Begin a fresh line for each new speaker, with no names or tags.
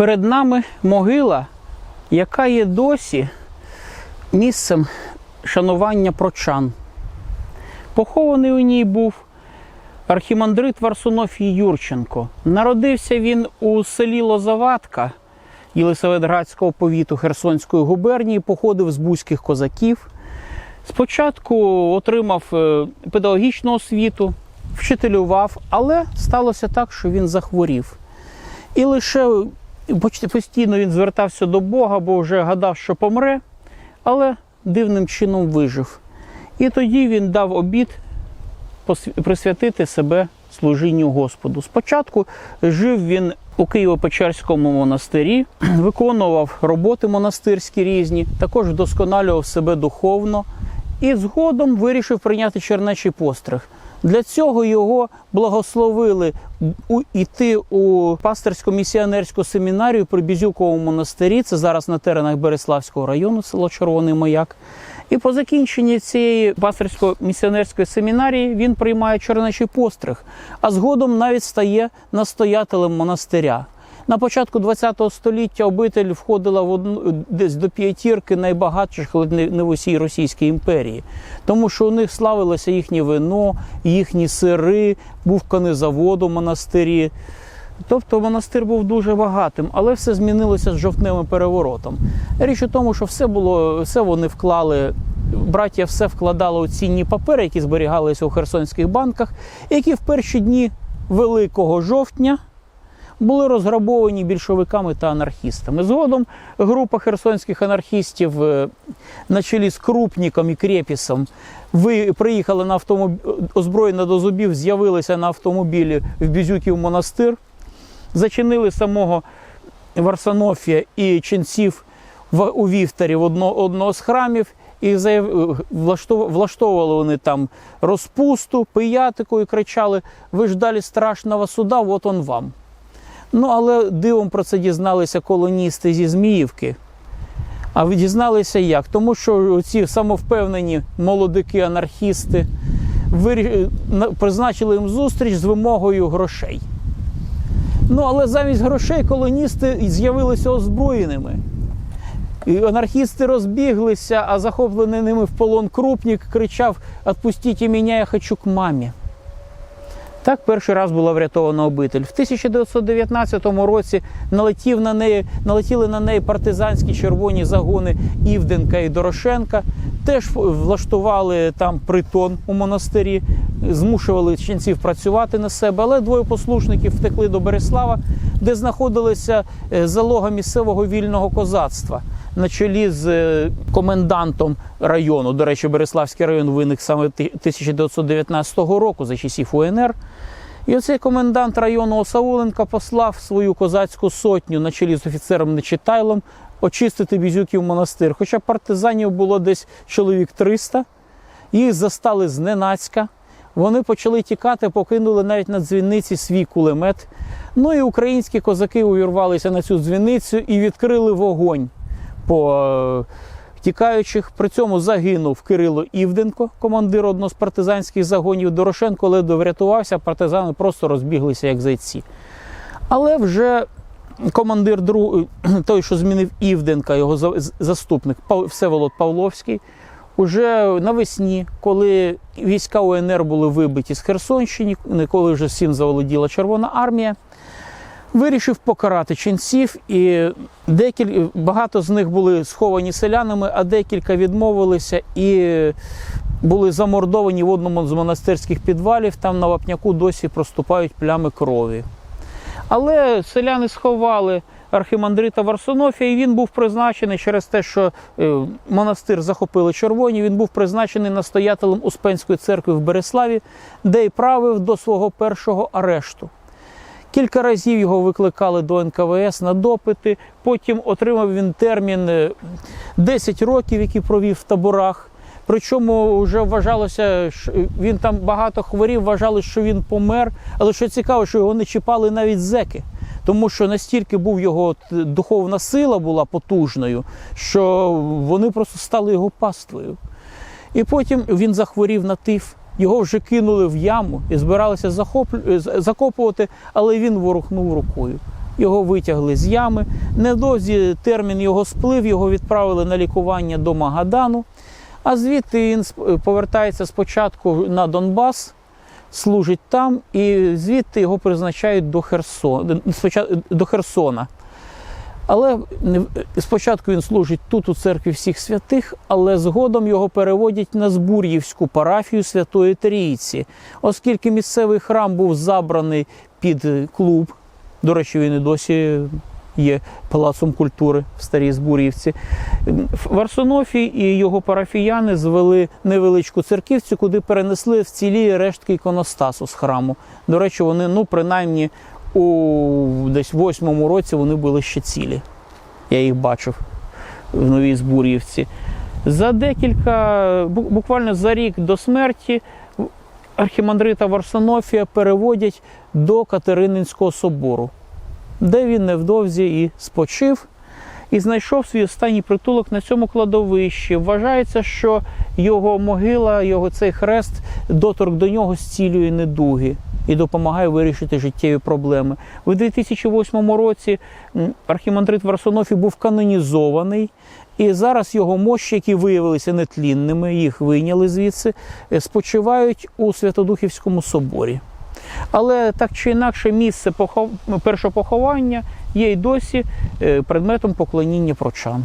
Перед нами могила, яка є досі місцем шанування прочан. Похований у ній був архімандрит Варсонофій Юрченко. Народився він у селі Лозаватка Єлисаветградського повіту Херсонської губернії, походив з бузьких козаків. Спочатку отримав е, педагогічну освіту, вчителював, але сталося так, що він захворів. І лише почти постійно він звертався до Бога, бо вже гадав, що помре, але дивним чином вижив. І тоді він дав обід присвятити себе служінню Господу. Спочатку жив він у Києво-Печерському монастирі, виконував роботи монастирські різні, також вдосконалював себе духовно і згодом вирішив прийняти чернечий постриг. Для цього його благословили йти у пастирсько-місіонерську семінарію при Бізюковому монастирі. Це зараз на теренах Береславського району, село Червоний Маяк. І по закінченні цієї пастирсько-місіонерської семінарії він приймає чернечий постриг, а згодом навіть стає настоятелем монастиря. На початку ХХ століття обитель входила в одну десь до п'ятірки найбагатших, не в усій Російській імперії, тому що у них славилося їхнє вино, їхні сири, був конезавод у монастирі. Тобто монастир був дуже багатим, але все змінилося з жовтневим переворотом. Річ у тому, що все було, все вони вклали. Браття все вкладали у цінні папери, які зберігалися у херсонських банках, які в перші дні Великого жовтня були розграбовані більшовиками та анархістами. Згодом група херсонських анархістів е, на чолі з Крупніком і Крепісом ви приїхали на автомобіль озброєна до зубів, з'явилися на автомобілі в Бізюків монастир, зачинили самого Варсонофія і ченців у вівтарі в одно, одного з храмів. І влаштовували вони там розпусту, пиятику і кричали: ви ж страшного суда, от он вам. Ну, але дивом про це дізналися колоністи зі Зміївки. А ви дізналися як? Тому що ці самовпевнені молодики, анархісти призначили їм зустріч з вимогою грошей. Ну, але замість грошей колоністи з'явилися озброєними. І анархісти розбіглися, а захоплений ними в полон крупнік кричав: Отпустіть мене, я хочу к мамі. Так перший раз була врятована обитель. В 1919 році налетів на неї, налетіли на неї партизанські червоні загони Івденка і Дорошенка. Теж влаштували там притон у монастирі, змушували ченців працювати на себе. Але двоє послушників втекли до Береслава, де знаходилися е, залога місцевого вільного козацтва на чолі з е, комендантом району. До речі, Береславський район виник саме 1919 року за часів УНР. І оцей комендант району Осауленка послав свою козацьку сотню на чолі з офіцером Нечитайлом очистити Бізюків монастир. Хоча партизанів було десь чоловік 300, їх застали зненацька. Вони почали тікати, покинули навіть на дзвіниці свій кулемет. Ну і українські козаки увірвалися на цю дзвіницю і відкрили вогонь по е, тікаючих. При цьому загинув Кирило Івденко, командир одного з партизанських загонів. Дорошенко ледве врятувався, партизани просто розбіглися як зайці. Але вже командир друг... той, що змінив Івденка, його заступник Всеволод Павловський, уже навесні, коли війська УНР були вибиті з Херсонщини, коли вже всім заволоділа Червона армія, вирішив покарати ченців, і декіль... багато з них були сховані селянами, а декілька відмовилися і були замордовані в одному з монастирських підвалів. Там на вапняку досі проступають плями крові. Але селяни сховали архімандрита Варсонофія, і він був призначений через те, що е, монастир захопили червоні. Він був призначений настоятелем Успенської церкви в Береславі, де й правив до свого першого арешту. Кілька разів його викликали до НКВС на допити. Потім отримав він термін е, 10 років, які провів в таборах. Причому вже вважалося, що він там багато хворів, вважали, що він помер. Але що цікаво, що його не чіпали навіть зеки. Тому що настільки був його духовна сила була потужною, що вони просто стали його паствою. І потім він захворів на тиф. Його вже кинули в яму і збиралися захоп... закопувати, але він ворухнув рукою. його витягли з ями. Невдовзі термін його сплив, його відправили на лікування до Магадану. А звідти він повертається спочатку на Донбас, служить там, і звідти його призначають до, Херсон, спочат- до Херсона. Але спочатку він служить тут, у церкві всіх святих, але згодом його переводять на Збур'ївську парафію Святої Трійці, оскільки місцевий храм був забраний під клуб. До речі, він і досі є палацом культури в Старій Збур'ївці. Варсонофій і його парафіяни звели невеличку церківцю, куди перенесли вцілі рештки іконостасу з храму. До речі, вони, ну, принаймні, у десь восьмому році вони були ще цілі. Я їх бачив в Новій Збур'ївці. За декілька, буквально за рік до смерті, архімандрита Варсонофія переводять до Катерининського собору, де він невдовзі і спочив і знайшов свій останній притулок на цьому кладовищі. Вважається, що його могила, його цей хрест, доторк до нього зцілює недуги і допомагає вирішити життєві проблеми. У 2008 році архімандрит Варсонофій був канонізований. І зараз його мощі, які виявилися нетлінними, їх вийняли звідси, е, спочивають у Святодухівському соборі. Але так чи інакше, місце похов... першопоховання є й досі е, предметом поклоніння прочан.